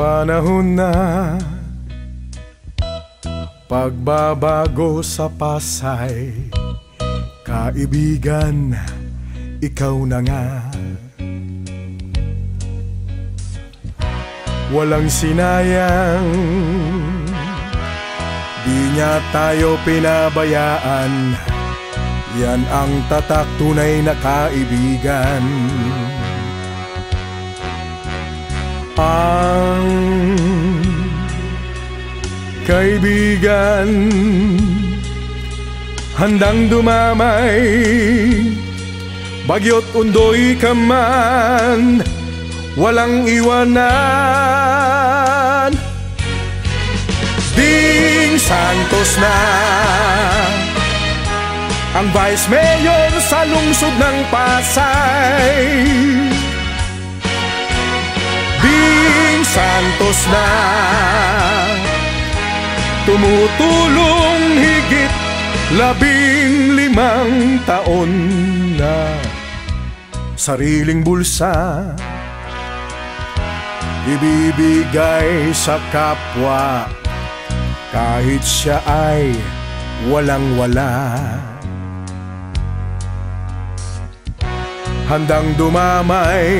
Panahon na Pagbabago sa Pasay. Kaibigan, ikaw na nga. Walang sinayang Di niya tayo pinabayaan. Yan ang tatak tunay na kaibigan Ang kaibigan Handang dumamay Bagyot undoy ka man Walang iwanan. Ding Santos na Ang Vice Mayor sa lungsod ng Pasay Santos na. Tumutulong higit labing limang taon na. Sariling bulsa Ibibigay sa kapwa. Kahit siya ay walang wala Handang dumamay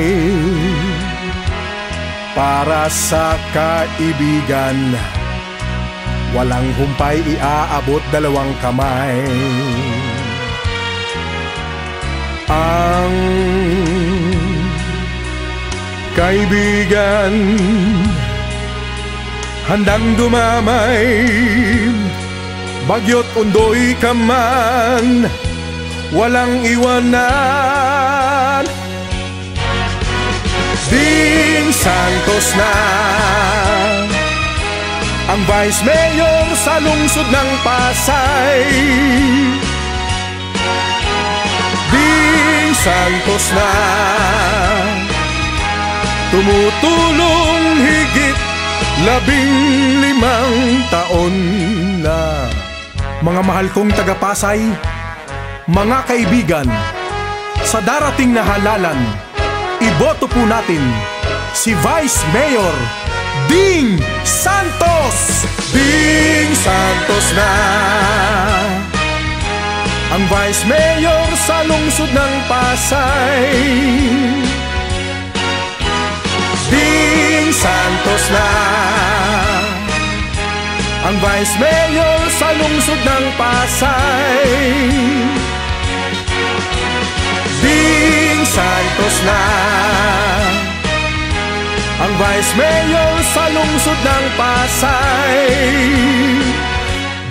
Para sa kaibigan Walang humpay iaabot dalawang kamay. Ang kaibigan Handang dumamay Bagyot undoy ka man Walang iwanan Ding Santos na. Ang Vice Mayor sa lungsod ng Pasay. Ding Santos na. Tumutulong higit labing limang taon na. Mga mahal kong tagapasay, mga kaibigan Sa darating na halalan, iboto po natin si Vice Mayor Ding Santos! Ding Santos na. Ang Vice Mayor sa lungsod ng Pasay. Ding Santos na. Ang Vice Mayor sa lungsod ng Pasay. Ding Santos Vice Mayor sa lungsod ng Pasay.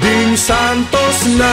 Ding Santos na